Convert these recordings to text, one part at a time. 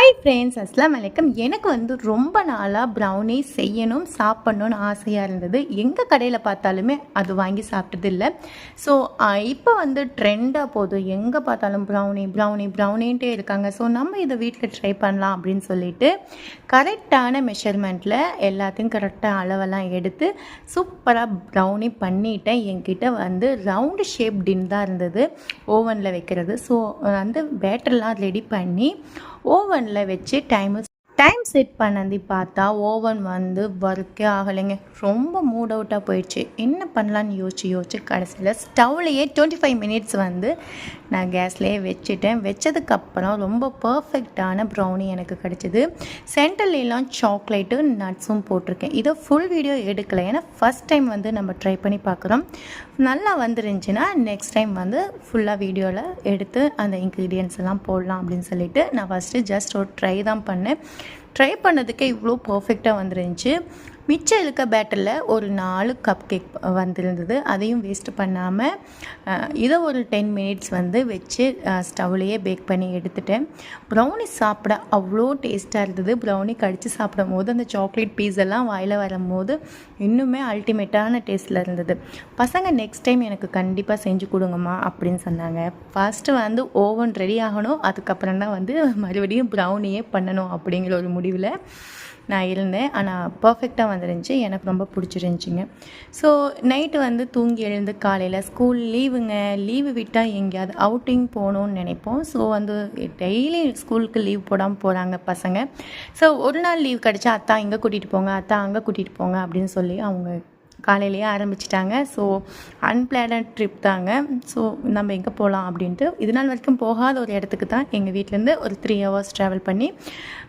Hi friends அஸ்லாம் வலைக்கம் எனக்கு வந்து ரொம்ப நாளாக ப்ரௌனி செய்யணும் சாப்பிட்ணுன்னு ஆசையாக இருந்தது. எங்கள் கடையில் பார்த்தாலுமே அது வாங்கி சாப்பிட்டதில்லை ஸோ இப்போ வந்து ட்ரெண்டாக போதும் எங்கே பார்த்தாலும் ப்ரௌனி ப்ரௌனி ப்ரௌனின்ட்டே இருக்காங்க. ஸோ நம்ம இதை வீட்டில் ட்ரை பண்ணலாம் அப்படின்னு சொல்லிட்டு கரெக்டான மெஷர்மெண்ட்டில் எல்லாத்தையும் கரெக்டாக அளவெல்லாம் எடுத்து சூப்பராக ப்ரௌனி பண்ணிட்டேன். என்கிட்ட வந்து ரவுண்டு ஷேப் டின் தான் இருந்தது. ஓவனில் வைக்கிறது. ஸோ வந்து பேட்டர்லாம் ரெடி பண்ணி ஓவனில் வச்சு டைம் டைம் செட் பண்ணி பார்த்தா ஓவன் வந்து ஒர்க்கே ஆகலைங்க. ரொம்ப மூட் அவுட்டாக போயிடுச்சு. என்ன பண்ணலான்னு யோசிச்சு யோசிச்சு கடைசியில் ஸ்டவ்லேயே டுவெண்ட்டி ஃபைவ் மினிட்ஸ் வந்து நான் கேஸ்லேயே வச்சுட்டேன். வச்சதுக்கப்புறம் ரொம்ப பர்ஃபெக்டான ப்ரௌனி எனக்கு கிடச்சிது. சென்டர்லாம் சாக்லேட்டு நட்ஸும் போட்டிருக்கேன். இதை ஃபுல் வீடியோ எடுக்கலை. ஏன்னா ஃபஸ்ட் டைம் வந்து நம்ம ட்ரை பண்ணி பார்க்குறோம். நல்லா வந்துருந்துச்சுன்னா நெக்ஸ்ட் டைம் வந்து ஃபுல்லாக வீடியோவில் எடுத்து அந்த இன்க்ரீடியன்ஸ் எல்லாம் போடலாம் அப்படின்னு சொல்லிட்டு நான் ஃபஸ்ட்டு ஜஸ்ட் ஒரு ட்ரை தான் பண்ணேன். ட்ரை பண்ணதுக்கே இவ்வளோ பர்ஃபெக்டாக வந்துருந்துச்சு. மிச்சம் இருக்க பேட்டரில் ஒரு நாலு கப் கேக் வந்திருந்தது. அதையும் வேஸ்ட் பண்ணாமல் இதை ஒரு டென் மினிட்ஸ் வந்து வச்சு ஸ்டவ்லேயே பேக் பண்ணி எடுத்துட்டேன். ப்ரௌனி சாப்பிட அவ்வளோ டேஸ்ட்டாக இருந்தது. ப்ரௌனி கடித்து சாப்பிடும் போது அந்த சாக்லேட் பீஸ் எல்லாம் வாயில் வரும்போது இன்னுமே அல்டிமேட்டான டேஸ்ட்டில் இருந்தது. பசங்க நெக்ஸ்ட் டைம் எனக்கு கண்டிப்பாக செஞ்சு கொடுங்கம்மா அப்படின்னு சொன்னாங்க. ஃபஸ்ட்டு வந்து ஓவன் ரெடி ஆகணும். அதுக்கப்புறம் தான் வந்து மறுபடியும் ப்ரௌனியே பண்ணணும் அப்படிங்கிற ஒரு முடிவில் நான் இருந்தேன். ஆனால் பர்ஃபெக்டாக வந்துருந்துச்சு. எனக்கு ரொம்ப பிடிச்சிருந்துச்சிங்க. ஸோ நைட்டு வந்து தூங்கி எழுந்து காலையில் ஸ்கூல் லீவுங்க லீவு விட்டால் எங்கேயாவது அவுட்டிங் போகணுன்னு நினைப்போம். ஸோ வந்து டெய்லி ஸ்கூலுக்கு லீவ் போடாமல் போகிறாங்க பசங்க. ஸோ ஒரு நாள் லீவ் கிடச்சா அத்தா இங்கே கூட்டிகிட்டு போங்க. அத்தா அங்கே கூட்டிகிட்டு போங்க. அப்படின்னு சொல்லி அவங்க காலையிலேயே ஆரம்பிச்சிட்டாங்க. ஸோ அன்பிளானட் ட்ரிப் தாங்க. ஸோ நம்ம எங்கே போகலாம் அப்படின்ட்டு இது நாள் வரைக்கும் போகாத ஒரு இடத்துக்கு தான் எங்கள் வீட்டிலேருந்து ஒரு த்ரீ ஹவர்ஸ் ட்ராவல் பண்ணி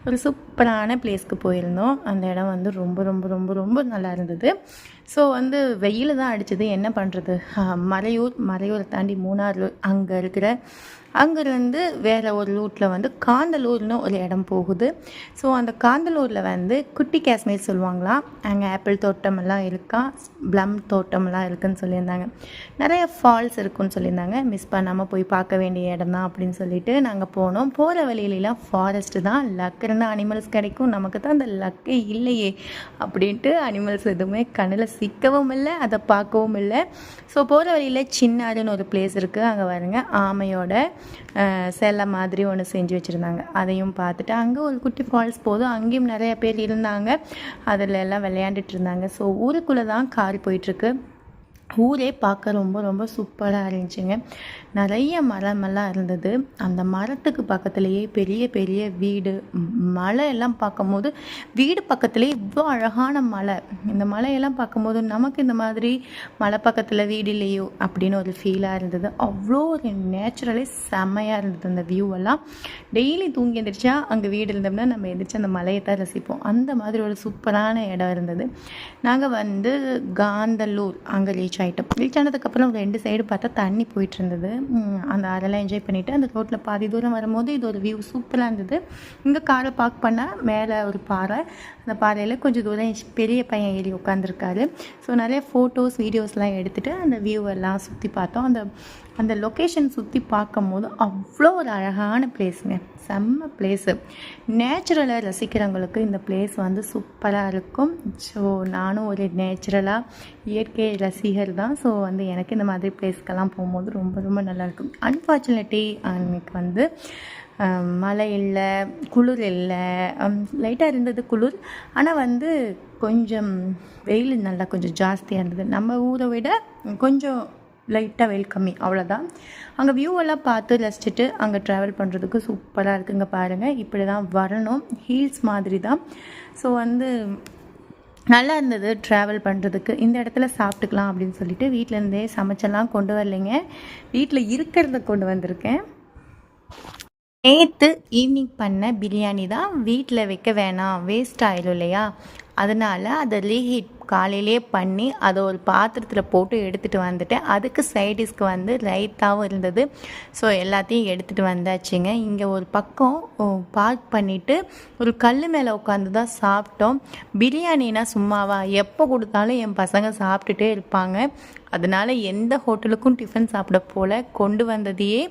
ஒரு சூப்பரான பிளேஸ்க்கு போயிருந்தோம். அந்த இடம் வந்து ரொம்ப ரொம்ப ரொம்ப ரொம்ப நல்லா இருந்தது. ஸோ வந்து வெயில் தான் அடிச்சது. என்ன பண்ணுறது மலையூர் மறையூரை தாண்டி மூணாறு அங்கே இருக்கிற அங்கேருந்து வேறு ஒரு ரூட்டில் வந்து காந்தலூர்னு ஒரு இடம் போகுது. ஸோ அந்த காந்தலூரில் வந்து குட்டி காஷ்மீர் சொல்லுவாங்களாம் அங்கே ஆப்பிள் தோட்டமெல்லாம் இருக்கா? ப்ளம் தோட்டமெல்லாம் இருக்குதுன்னு சொல்லியிருந்தாங்க. நிறைய ஃபால்ஸ் இருக்குன்னு சொல்லியிருந்தாங்க. மிஸ் பண்ணாமல் போய் பார்க்க வேண்டிய இடம் தான் அப்படின்னு சொல்லிட்டு நாங்கள் போனோம். போகிற வழியிலலாம் ஃபாரஸ்ட்டு தான். லக் இருந்தால் அனிமல்ஸ் கிடைக்கும். நமக்கு தான் அந்த லக்கே இல்லையே அப்படின்ட்டு அனிமல்ஸ் எதுவுமே கண்ணில் சிக்கவும் இல்லை அதை பார்க்கவும் இல்லை. ஸோ போகிற வழியில் சின்னாருன்னு ஒரு பிளேஸ் இருக்குது அங்கே வருங்க ஆமையோட சிலை மாதிரி ஒன்று செஞ்சு வச்சுருந்தாங்க. அதையும் பார்த்துட்டு அங்கே ஒரு குட்டி ஃபால்ஸ் போதும். அங்கேயும் நிறைய பேர் இருந்தாங்க. அதில் எல்லாம் விளையாண்டுட்டு இருந்தாங்க. ஸோ ஊருக்குள்ளே தான் கார் போயிட்டுருக்கு ஊரே பார்க்க ரொம்ப ரொம்ப சூப்பராக இருந்துச்சுங்க. நிறைய மரமெல்லாம் இருந்தது. அந்த மரத்துக்கு பக்கத்துலேயே பெரிய பெரிய வீடு. மலை எல்லாம் பார்க்கும்போது வீடு பக்கத்துலேயே இவ்வளோ அழகான மலை. இந்த மலையெல்லாம் பார்க்கும்போது நமக்கு இந்த மாதிரி மலை பக்கத்தில் வீடு இல்லையோ அப்படின்னு ஒரு ஃபீலாக இருந்தது. அவ்வளோ ஒரு நேச்சுரலே செம்மையாக இருந்தது அந்த வியூவெல்லாம் டெய்லி தூங்கி எழுந்திரிச்சா அங்கே வீடு இருந்தோம்னா நம்ம எந்திரிச்சு அந்த மலையை தான் ரசிப்போம். அந்த மாதிரி ஒரு சூப்பரான இடம் இருந்தது. நாங்கள் வந்து காந்தல்லூர் அங்கே ரீச் ஆகிட்டோம் ரீச் ஆனதுக்கப்புறம் ரெண்டு சைடு பார்த்தா தண்ணி போயிட்டு இருந்தது அந்த அதெல்லாம் என்ஜாய் பண்ணிவிட்டு அந்த ரோட்டில் பாதி தூரம் வரும்போது இது ஒரு வியூ சூப்பராக இருந்தது. இங்கே காரை பார்க் பண்ணால் மேலே ஒரு பாறை. அந்த பாறையில் கொஞ்சம் தூரம் பெரிய பையன் ஏறி உட்காந்துருக்காரு ஸோ நிறைய ஃபோட்டோஸ் வீடியோஸ்லாம் எடுத்துகிட்டு அந்த வியூவெல்லாம் சுற்றி பார்த்தோம். அந்த அந்த லொக்கேஷன் சுற்றி பார்க்கும்போது அவ்வளோ ஒரு அழகான பிளேஸுங்க செம்ம பிளேஸு நேச்சுரலை ரசிக்கிறவங்களுக்கு இந்த பிளேஸ் வந்து சூப்பராக இருக்கும். ஸோ நானும் ஒரு நேச்சுரலாக இயற்கை ரசிகர் தான் ஸோ வந்து எனக்கு இந்த மாதிரி பிளேஸ்க்கெல்லாம் போகும்போது ரொம்ப ரொம்ப நல்லாயிருக்கும் அன்ஃபார்ச்சுனேட்லி அன்னைக்கு வந்து மழை இல்லை குளிர் இல்லை. லைட்டாக இருந்தது குளிர். ஆனால் வந்து கொஞ்சம் வெயில் நல்லா கொஞ்சம் ஜாஸ்தியாக இருந்தது. நம்ம ஊரை விட கொஞ்சம் லைட்டாக வெயில் கம்மி. அவ்வளோதான் அங்கே வியூவெல்லாம் பார்த்து ரசிச்சுட்டு அங்கே ட்ராவல் பண்ணுறதுக்கு சூப்பராக இருக்குங்க பாருங்கள் இப்படி தான் வரணும். ஹீல்ஸ் மாதிரி தான் ஸோ வந்து நல்லா இருந்தது ட்ராவல் பண்ணுறதுக்கு இந்த இடத்துல சாப்பிட்டுக்கலாம் அப்படின்னு சொல்லிட்டு வீட்டிலேருந்தே சமைச்செல்லாம் கொண்டு வரலைங்க. வீட்டில் இருக்கிறத கொண்டு வந்திருக்கேன். நேற்று ஈவினிங் பண்ண பிரியாணி தான் வீட்டில் வைக்க வேணாம். வேஸ்ட் ஆயிடும் இல்லையா? அதனால் அதை ரீஹீட் காலையிலே பண்ணி அதை ஒரு பாத்திரத்தில் போட்டு எடுத்துகிட்டு வந்துட்டேன். அதுக்கு சைடிஷ்க்கு வந்து ரைத்தாவும் இருந்தது. ஸோ எல்லாத்தையும் எடுத்துகிட்டு வந்தாச்சுங்க. இங்கே ஒரு பக்கம் பார்க் பண்ணிவிட்டு ஒரு கல் மேலே உட்காந்து தான் சாப்பிட்டோம். பிரியாணினா சும்மாவா? எப்போ கொடுத்தாலும் என் பசங்க சாப்பிட்டுட்டே இருப்பாங்க. அதனால் எந்த ஹோட்டலுக்கும் டிஃபன் சாப்பிட போல். கொண்டு வந்ததையே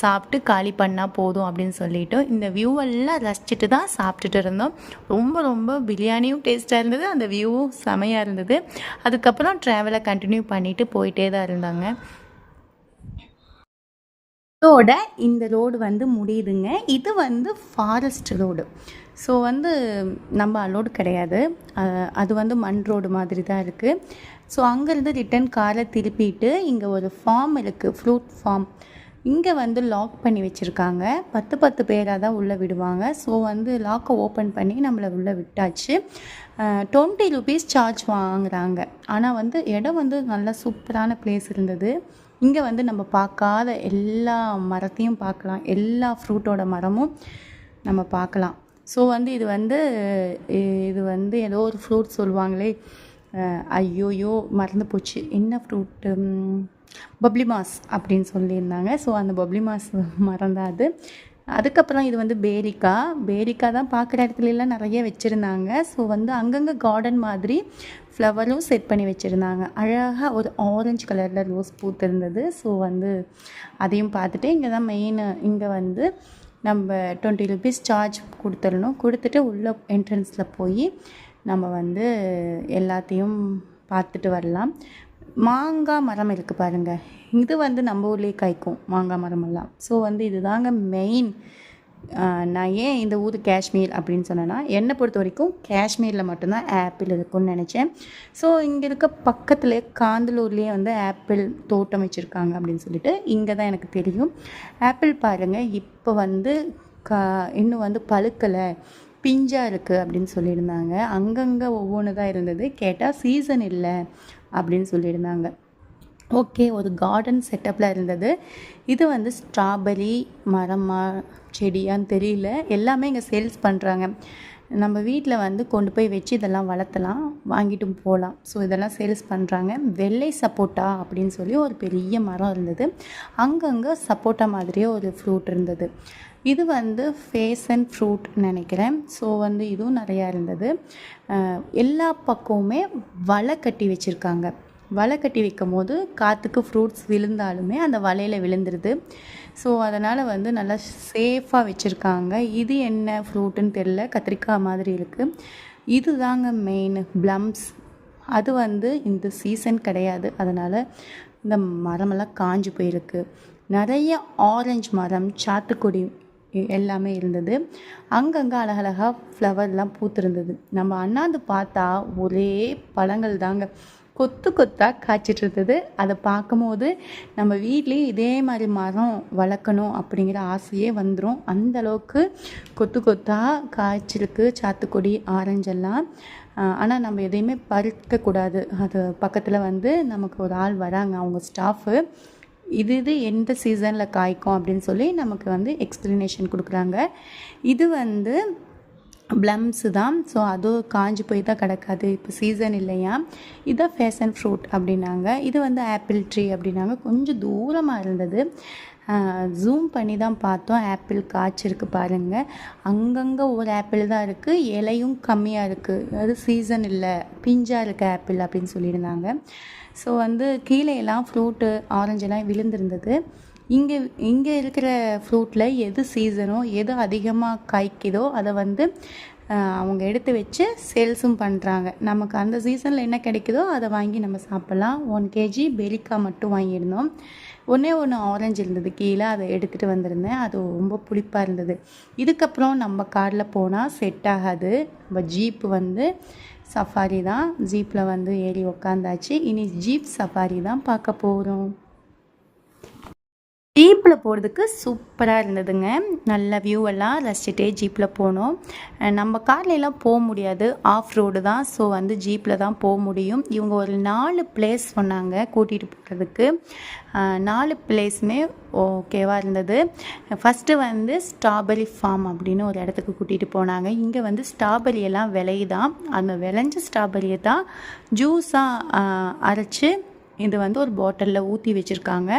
சாப்பிட்டு காலி பண்ணால் போதும் அப்படின்னு சொல்லிட்டு இந்த வியூவெல்லாம் ரசிச்சுட்டு தான் சாப்பிட்டுட்டு இருந்தோம். ரொம்ப ரொம்ப பிரியாணியும் டேஸ்ட்டாக இருந்தது. அந்த வியூவும் செமையாக இருந்தது. அதுக்கப்புறம் ட்ராவலை கண்டினியூ பண்ணிவிட்டு போயிட்டே தான் இருந்தாங்க. ரோட இந்த ரோடு வந்து முடியுதுங்க. இது வந்து ஃபாரஸ்ட் ரோடு. ஸோ வந்து நம்ம அலோடு கிடையாது. அது வந்து மண் ரோடு மாதிரி தான் இருக்குது ஸோ அங்கேருந்து ரிட்டன் காரை திருப்பிட்டு இங்கே ஒரு ஃபார்ம் இருக்குது ஃப்ரூட் ஃபார்ம் இங்கே வந்து லாக் பண்ணி வச்சுருக்காங்க. பத்து பத்து பேராக தான் உள்ளே விடுவாங்க. ஸோ வந்து லாக்கை ஓப்பன் பண்ணி நம்மளை உள்ளே விட்டாச்சு. டுவெண்ட்டி ருபீஸ் சார்ஜ் வாங்குறாங்க. ஆனால் வந்து இடம் வந்து நல்லா சூப்பரான பிளேஸ் இருந்தது. இங்கே வந்து நம்ம பார்க்காத எல்லா மரத்தையும் பார்க்கலாம். எல்லா ஃப்ரூட்டோட மரமும் நம்ம பார்க்கலாம். ஸோ வந்து இது வந்து இது வந்து ஏதோ ஒரு ஃப்ரூட் சொல்லுவாங்களே. ஐயோயோ மறந்து போச்சு. என்ன ஃப்ரூட்டு பப்ளிமாஸ் அப்படின்னு சொல்லியிருந்தாங்க. ஸோ அந்த பப்ளிமாஸ் மறந்தாது மரம் தான் அது. அதுக்கப்புறம் இது வந்து பேரிக்கா. பேரிக்கா தான் பார்க்குற இடத்துலலாம் நிறைய வச்சுருந்தாங்க. ஸோ வந்து அங்கங்கே கார்டன் மாதிரி ஃப்ளவரும் செட் பண்ணி வச்சுருந்தாங்க. அழகாக ஒரு ஆரஞ்சு கலரில் ரோஸ் பூத்திருந்தது. ஸோ வந்து அதையும் பார்த்துட்டு இங்கே தான் மெயின் இங்கே வந்து நம்ம டுவெண்ட்டி ருபீஸ் சார்ஜ் கொடுத்துடணும். கொடுத்துட்டு உள்ள என்ட்ரன்ஸில் போய் நம்ம வந்து எல்லாத்தையும் பார்த்துட்டு வரலாம். மாங்காய் மரம் இருக்குது பாருங்கள் இது வந்து நம்ம ஊர்லேயே காய்க்கும் மாங்காய் மரமெல்லாம். ஸோ வந்து இதுதாங்க மெயின் நான் ஏன் இந்த ஊர் காஷ்மீர் அப்படின்னு சொன்னேன்னா என்னை பொறுத்த வரைக்கும் காஷ்மீரில் மட்டும்தான் ஆப்பிள் இருக்கும்னு நினச்சேன். ஸோ இங்கே இருக்க பக்கத்துலேயே காந்தலூர்லேயே வந்து ஆப்பிள் தோட்டம் வச்சுருக்காங்க அப்படின்னு சொல்லிட்டு இங்கே தான் எனக்கு தெரியும். ஆப்பிள் பாருங்கள் இப்போ வந்து கா இன்னும் வந்து பழுக்கலை. பிஞ்சாக இருக்குது அப்படின்னு சொல்லியிருந்தாங்க. அங்கங்கே ஒவ்வொன்று தான் இருந்தது. கேட்டால் சீசன் இல்லை. அப்படின்னு சொல்லியிருந்தாங்க. ஓகே ஒரு கார்டன் செட்டப்பில் இருந்தது. இது வந்து ஸ்ட்ராபெரி மரமா செடியான்னு தெரியல. எல்லாமே இங்கே சேல்ஸ் பண்ணுறாங்க நம்ம வீட்டில் வந்து கொண்டு போய் வச்சு இதெல்லாம் வளர்த்தலாம் வாங்கிட்டும் போகலாம். ஸோ இதெல்லாம் சேல்ஸ் பண்ணுறாங்க வெள்ளை சப்போட்டா அப்படின்னு சொல்லி ஒரு பெரிய மரம் இருந்தது. அங்கங்கே சப்போட்டா மாதிரியே ஒரு ஃப்ரூட் இருந்தது. இது வந்து ஃபேஷன் ஃப்ரூட் நினைக்கிறேன். ஸோ வந்து இதுவும் நிறையா இருந்தது. எல்லா பக்கமுமே வலை கட்டி வச்சுருக்காங்க. வலை கட்டி வைக்கும் போது காற்றுக்கு ஃப்ரூட்ஸ் விழுந்தாலுமே அந்த வலையில் விழுந்துருது. ஸோ அதனால் வந்து நல்லா சேஃபாக வச்சுருக்காங்க. இது என்ன ஃப்ரூட்டுன்னு தெரில கத்திரிக்காய் மாதிரி இருக்குது இது தாங்க மெயின் ப்ளம்ஸ் அது வந்து இந்த சீசன் கிடையாது. அதனால் இந்த மரமெல்லாம் காஞ்சு போயிருக்கு. நிறைய ஆரஞ்சு மரம் சாத்துக்குடி எல்லாமே இருந்தது. அங்கங்கே அழகழகாக ஃப்ளவர்லாம் பூத்துருந்தது. நம்ம அண்ணாந்து பார்த்தா ஒரே பழங்கள் தாங்க. கொத்து கொத்தாக காய்ச்சிட்டு இருந்தது அதை பார்க்கும்போது நம்ம வீட்லேயே இதே மாதிரி மரம் வளர்க்கணும் அப்படிங்கிற ஆசையே வந்துடும் அந்த அளவுக்கு கொத்து கொத்தாக காய்ச்சிருக்கு. சாத்துக்குடி ஆரஞ்செல்லாம் ஆனால் நம்ம எதையுமே பறிக்கக்கூடாது. அது பக்கத்தில் வந்து நமக்கு ஒரு ஆள் வராங்க அவங்க ஸ்டாஃபு இது இது எந்த சீசனில் காய்க்கும் அப்படின்னு சொல்லி நமக்கு வந்து எக்ஸ்ப்ளனேஷன் கொடுக்குறாங்க. இது வந்து ப்ளம்ஸு தான். ஸோ அதுவும் காஞ்சு போய் தான் கிடக்காது. இப்போ சீசன் இல்லையா? இதான் ஃபேஷன் ஃப்ரூட் அப்படின்னாங்க. இது வந்து ஆப்பிள் ட்ரீ அப்படின்னாங்க. கொஞ்சம் தூரமாக இருந்தது. ஜூம் பண்ணி தான் பார்த்தோம். ஆப்பிள் காய்ச்சிருக்கு பாருங்கள் அங்கங்கே ஒரு ஆப்பிள் தான் இருக்குது இலையும் கம்மியாக இருக்குது அது சீசன் இல்லை. பிஞ்சாக இருக்க ஆப்பிள் அப்படின்னு சொல்லியிருந்தாங்க. ஸோ வந்து கீழே எல்லாம் ஃப்ரூட்டு ஆரஞ்செல்லாம் விழுந்திருந்தது. இங்கே இங்கே இருக்கிற ஃப்ரூட்டில் எது சீசனோ எது அதிகமாக காய்க்குதோ அதை வந்து அவங்க எடுத்து வச்சு சேல்ஸும் பண்ணுறாங்க நமக்கு அந்த சீசனில் என்ன கிடைக்குதோ அதை வாங்கி நம்ம சாப்பிட்லாம். ஒன் கேஜி பெரிக்காய் மட்டும் வாங்கியிருந்தோம். ஒன்றே ஒன்று ஆரஞ்சு இருந்தது. கீழே அதை எடுத்துகிட்டு வந்திருந்தேன். அது ரொம்ப புளிப்பாக இருந்தது. இதுக்கப்புறம் நம்ம காரில் போனால் செட் ஆகாது. நம்ம ஜீப்பு வந்து சஃபாரி தான். ஜீப்பில் வந்து ஏறி உக்காந்தாச்சு. இனி ஜீப் சஃபாரி தான் பார்க்க போகிறோம் ஜீப்பில் போகிறதுக்கு சூப்பராக இருந்ததுங்க. நல்ல வியூ எல்லாம் ரசிச்சுட்டே ஜீப்பில் போனோம். நம்ம கார்லெலாம் போக முடியாது. ஆஃப் ரோடு தான். ஸோ வந்து ஜீப்பில் தான் போக முடியும். இவங்க ஒரு நாலு பிளேஸ் சொன்னாங்க கூட்டிகிட்டு போகிறதுக்கு நாலு பிளேஸுமே ஓகேவாக இருந்தது. ஃபஸ்ட்டு வந்து ஸ்ட்ராபெரி ஃபார்ம் அப்படின்னு ஒரு இடத்துக்கு கூட்டிகிட்டு போனாங்க. இங்கே வந்து ஸ்ட்ராபெரி எல்லாம் விளையுதான். அந்த விளைஞ்ச ஸ்ட்ராபெரியை தான் ஜூஸாக அரைச்சி இது வந்து ஒரு பாட்டிலில் ஊற்றி வச்சுருக்காங்க.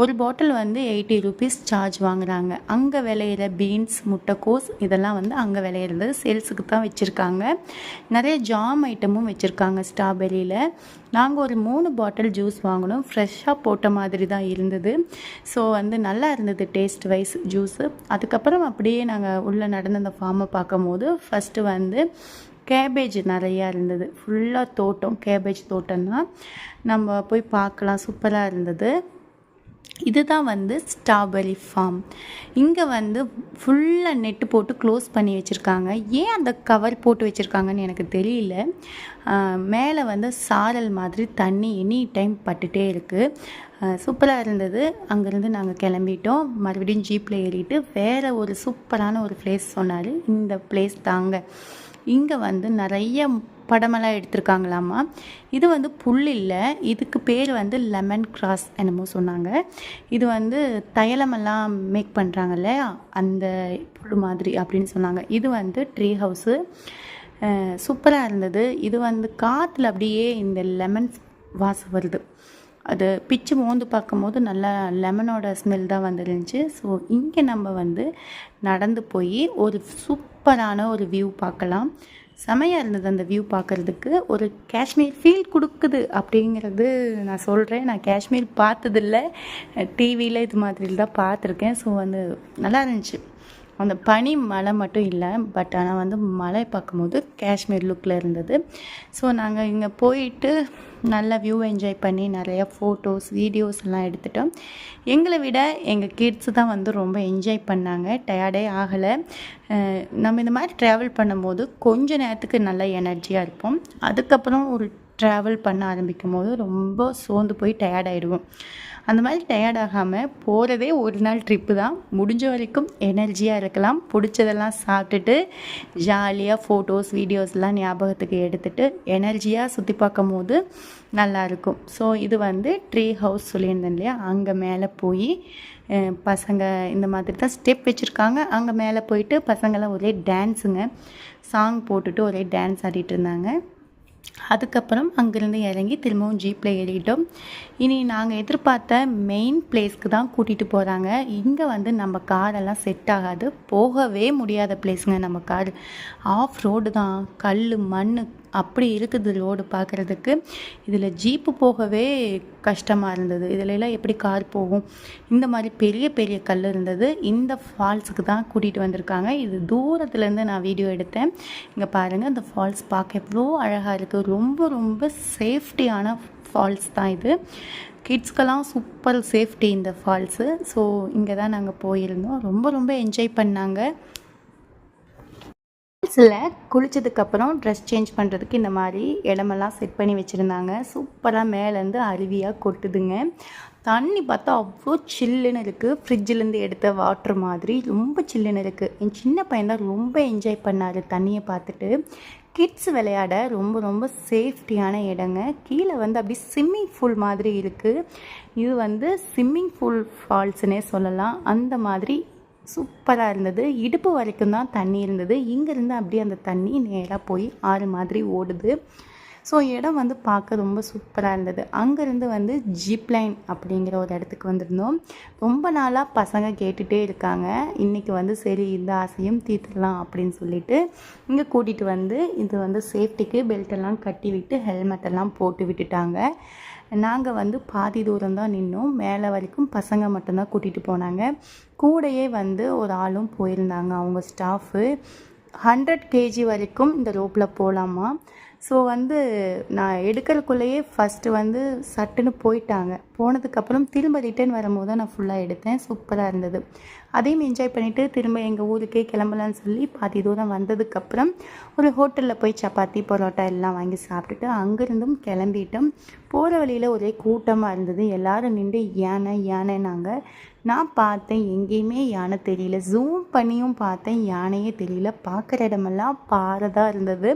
ஒரு பாட்டில் வந்து எயிட்டி ருபீஸ் சார்ஜ் வாங்குறாங்க. அங்கே விளையிற பீன்ஸ் முட்டைக்கோஸ் இதெல்லாம் வந்து அங்கே விளையிறது சேல்ஸுக்கு தான் வச்சுருக்காங்க. நிறைய ஜாம் ஐட்டமும் வச்சுருக்காங்க ஸ்ட்ராபெரியில். நாங்கள் ஒரு மூணு பாட்டில் ஜூஸ் வாங்கினோம். ஃப்ரெஷ்ஷாக போட்ட மாதிரி தான் இருந்தது. ஸோ வந்து நல்லா இருந்தது டேஸ்ட் வைஸ் ஜூஸு. அதுக்கப்புறம் அப்படியே நாங்கள் உள்ளே நடந்த அந்த ஃபார்மை பார்க்கும்போது ஃபஸ்ட்டு வந்து கேபேஜ் நிறையா இருந்தது. ஃபுல்லாக தோட்டம் கேபேஜ் தோட்டம்னா நம்ம போய் பார்க்கலாம். சூப்பராக இருந்தது. இதுதான் வந்து ஸ்ட்ராபெரி ஃபார்ம் இங்கே வந்து ஃபுல்லாக நெட்டு போட்டு க்ளோஸ் பண்ணி வச்சுருக்காங்க. ஏன் அந்த கவர் போட்டு வச்சுருக்காங்கன்னு எனக்கு தெரியல. மேலே வந்து சாரல் மாதிரி தண்ணி எனி டைம் பட்டுட்டே இருக்குது சூப்பராக இருந்தது. அங்கேருந்து நாங்கள் கிளம்பிட்டோம். மறுபடியும் ஜீப்பில் ஏறிட்டு வேறு ஒரு சூப்பரான ஒரு பிளேஸ் சொன்னார். இந்த பிளேஸ் தாங்க. இங்கே வந்து நிறைய படமெல்லாம் எடுத்திருக்காங்களாமா. இது வந்து புல் இல்லை இதுக்கு பேர் வந்து லெமன் கிராஸ் என்னமோ சொன்னாங்க. இது வந்து தைலமெல்லாம் மேக் பண்ணுறாங்க இல்லையா அந்த புல் மாதிரி அப்படின்னு சொன்னாங்க. இது வந்து ட்ரீ ஹவுஸு சூப்பராக இருந்தது. இது வந்து காற்றுல அப்படியே இந்த லெமன் வாசம் வருது. அது பிச்சு மோந்து பார்க்கும்போது நல்லா லெமனோட ஸ்மெல் தான் வந்துருந்துச்சு. ஸோ இங்கே நம்ம வந்து நடந்து போய் ஒரு சூப் சூப்பரான ஒரு வியூ பார்க்கலாம். செமையாக இருந்தது அந்த வியூ பார்க்குறதுக்கு. ஒரு காஷ்மீர் ஃபீல் கொடுக்குது அப்படிங்கிறது நான் சொல்கிறேன் நான் காஷ்மீர் பார்த்ததில்ல. டிவியில் இது மாதிரி தான் பார்த்துருக்கேன். ஸோ வந்து நல்லா இருந்துச்சு. அந்த பனி மலை மட்டும் இல்லை பட் ஆனால் வந்து மலை பார்க்கும்போது காஷ்மீர் லுக்கில் இருந்தது. ஸோ நாங்கள் இங்கே போயிட்டு நல்ல வியூ என்ஜாய் பண்ணி நிறைய ஃபோட்டோஸ் வீடியோஸ் எல்லாம் எடுத்துட்டோம். எங்களை விட எங்கள் கிட்ஸ் தான் வந்து ரொம்ப என்ஜாய் பண்ணாங்க. டயர்டே ஆகலை. நம்ம இந்த மாதிரி ட்ராவல் பண்ணும்போது கொஞ்ச நேரத்துக்கு நல்ல எனர்ஜியாக இருப்போம். அதுக்கப்புறம் ஒரு ட்ராவல் பண்ண ஆரம்பிக்கும் போது ரொம்ப சோர்ந்து போய் டயர்ட் ஆகிடுவோம் அந்த மாதிரி டயர்ட் ஆகாமல் போகிறதே ஒரு நாள் ட்ரிப்பு தான். முடிஞ்ச வரைக்கும் எனர்ஜியாக இருக்கலாம். பிடிச்சதெல்லாம் சாப்பிட்டுட்டு ஜாலியாக ஃபோட்டோஸ் வீடியோஸ்லாம் ஞாபகத்துக்கு எடுத்துகிட்டு எனர்ஜியாக சுற்றி பார்க்கும் போது நல்லாயிருக்கும் ஸோ இது வந்து ட்ரீ ஹவுஸ் சொல்லியிருந்தேன் இல்லையா? அங்கே மேலே போய் பசங்க இந்த மாதிரி தான் ஸ்டெப் வச்சுருக்காங்க. அங்கே மேலே போயிட்டு பசங்களாம் ஒரே டான்ஸுங்க சாங் போட்டுட்டு ஒரே டான்ஸ் ஆடிட்டு இருந்தாங்க. அதுக்கப்புறம் அங்கேருந்து இறங்கி திரும்பவும் ஜீப்பில் ஏறிட்டோம். இனி நாங்கள் எதிர்பார்த்த மெயின் பிளேஸ்க்கு தான் கூட்டிகிட்டு போகிறாங்க இங்கே வந்து நம்ம காரெல்லாம் செட் ஆகாது. போகவே முடியாத பிளேஸுங்க நம்ம கார் ஆஃப் ரோடு தான். கல் மண் அப்படி இருக்குது ரோடு பார்க்குறதுக்கு இதில் ஜீப்பு போகவே கஷ்டமாக இருந்தது. இதுல எப்படி கார் போகும்? இந்த மாதிரி பெரிய பெரிய கல் இருந்தது. இந்த ஃபால்ஸுக்கு தான் கூட்டிகிட்டு வந்திருக்காங்க. இது தூரத்துலேருந்து நான் வீடியோ எடுத்தேன். இங்கே பாருங்கள் இந்த ஃபால்ஸ் பார்க்க எவ்வளோ அழகாக இருக்குது ரொம்ப ரொம்ப சேஃப்டியான ஃபால்ஸ் தான் இது. கிட்ஸ்க்கெல்லாம் சூப்பர் சேஃப்டி இந்த ஃபால்ஸு. ஸோ இங்கே தான் நாங்கள் போயிருந்தோம். ரொம்ப ரொம்ப என்ஜாய் பண்ணாங்க. ஃபால்ஸில் குளித்ததுக்கப்புறம் ட்ரெஸ் சேஞ்ச் பண்ணுறதுக்கு இந்த மாதிரி இடமெல்லாம் செட் பண்ணி வச்சுருந்தாங்க. சூப்பராக மேலேருந்து அருவியாக கொட்டுதுங்க. தண்ணி பார்த்தா அவ்வளோ சில்லுன்னு இருக்குது ஃப்ரிட்ஜிலேருந்து எடுத்த வாட்டர் மாதிரி ரொம்ப சில்லுன்னு இருக்குது என் சின்ன பையன் தான் ரொம்ப என்ஜாய் பண்ணார் தண்ணியை பார்த்துட்டு. கிட்ஸ் விளையாட ரொம்ப ரொம்ப சேஃப்டியான இடங்க. கீழே வந்து அப்படி ஸ்விம்மிங் பூல் மாதிரி இருக்குது இது வந்து ஸ்விம்மிங் பூல் ஃபால்ஸ்னே சொல்லலாம். அந்த மாதிரி சூப்பராக இருந்தது. இடுப்பு வரைக்கும் தான் தண்ணி இருந்தது. இங்கேருந்து அப்படியே அந்த தண்ணி நேராக போய் ஆறு மாதிரி ஓடுது. ஸோ இடம் வந்து பார்க்க ரொம்ப சூப்பராக இருந்தது. அங்கேருந்து வந்து ஜிப்லைன் அப்படிங்கிற ஒரு இடத்துக்கு வந்திருந்தோம். ரொம்ப நாளாக பசங்க கேட்டுகிட்டே இருக்காங்க. இன்றைக்கி வந்து சரி இந்த ஆசையும் தீர்த்துடலாம் அப்படின்னு சொல்லிட்டு இங்கே கூட்டிகிட்டு வந்து இது வந்து சேஃப்டிக்கு பெல்ட்டெல்லாம் கட்டி விட்டு ஹெல்மெட்டெல்லாம் போட்டு விட்டுட்டாங்க. நாங்கள் வந்து பாதி தூரம் தான் நின்னோம். மேலே வரைக்கும் பசங்க மட்டும்தான் கூட்டிகிட்டு போனாங்க. கூடயே வந்து ஒரு ஆளும் போயிருந்தாங்க. அவங்க ஸ்டாஃபு ஹண்ட்ரட் கேஜி வரைக்கும் இந்த ரோப்பில் போகலாமா ஸோ வந்து நான் எடுக்கிறக்குள்ளேயே ஃபஸ்ட்டு வந்து சட்டுன்னு போயிட்டாங்க. போனதுக்கப்புறம் திரும்ப ரிட்டர்ன் வரும்போது தான் நான் ஃபுல்லாக எடுத்தேன். சூப்பராக இருந்தது. அதையும் என்ஜாய் பண்ணிவிட்டு திரும்ப எங்கள் ஊருக்கே கிளம்பலான்னு சொல்லி பாதி தூரம் வந்ததுக்கப்புறம் ஒரு ஹோட்டலில் போய் சப்பாத்தி பரோட்டா எல்லாம் வாங்கி சாப்பிட்டுட்டு அங்கேருந்தும் கிளம்பிட்டோம். போகிற வழியில் ஒரே கூட்டமாக இருந்தது. எல்லோரும் நின்று யானை யானைனாங்க நான் பார்த்தேன் எங்கேயுமே யானை தெரியல. ஜூம் பண்ணியும் பார்த்தேன் யானையே தெரியல. பார்க்குற இடமெல்லாம் பாறை தான் இருந்தது.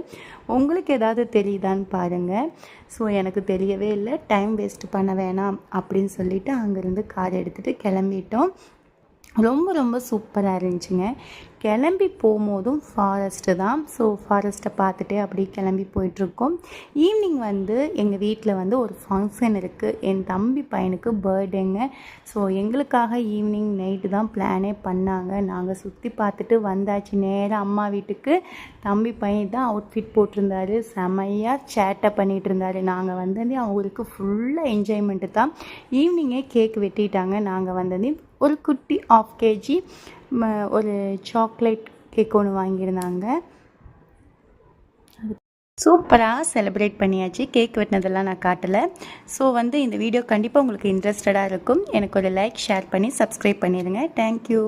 உங்களுக்கு ஏதாவது தெரியுதான்னு பாருங்கள் ஸோ எனக்கு தெரியவே இல்லை. டைம் வேஸ்ட் பண்ண வேணாம் அப்படின்னு சொல்லிட்டு அங்கேருந்து கார் எடுத்துகிட்டு கிளம்பிட்டோம். ரொம்ப ரொம்ப சூப்பராக இருந்துச்சுங்க. கிளம்பி போகும்போதும் ஃபாரஸ்ட்டு தான். ஸோ ஃபாரஸ்ட்டை பார்த்துட்டு அப்படியே கிளம்பி போயிட்டுருக்கோம். ஈவினிங் வந்து எங்கள் வீட்டில் வந்து ஒரு ஃபங்க்ஷன் இருக்குது என் தம்பி பையனுக்கு பர்த்டேங்க ஸோ எங்களுக்காக ஈவினிங் நைட்டு தான் பிளானே பண்ணாங்க. நாங்கள் சுற்றி பார்த்துட்டு வந்தாச்சு. நேராக அம்மா வீட்டுக்கு தம்பி பையன் தான் அவுட்ஃபிட் போட்டிருந்தாரு. செமையாக சேட்டை பண்ணிகிட்டு இருந்தார் நாங்கள் வந்தது அவங்களுக்கு ஃபுல்லாக என்ஜாய்மெண்ட்டு தான். ஈவினிங்கே கேக் வெட்டிட்டாங்க. நாங்கள் வந்தது ஒரு குட்டி ஆஃப் கேஜி ஒரு சாக்லேட் கேக் ஒன்று வாங்கியிருந்தாங்க. சூப்பராக செலிப்ரேட் பண்ணியாச்சு. கேக் வெட்டினதெல்லாம் நான் காட்டலை. ஸோ வந்து இந்த வீடியோ கண்டிப்பாக உங்களுக்கு இன்ட்ரெஸ்டடாக இருக்கும். எனக்கு ஒரு லைக் ஷேர் பண்ணி சப்ஸ்கிரைப் பண்ணிடுங்க தேங்க்யூ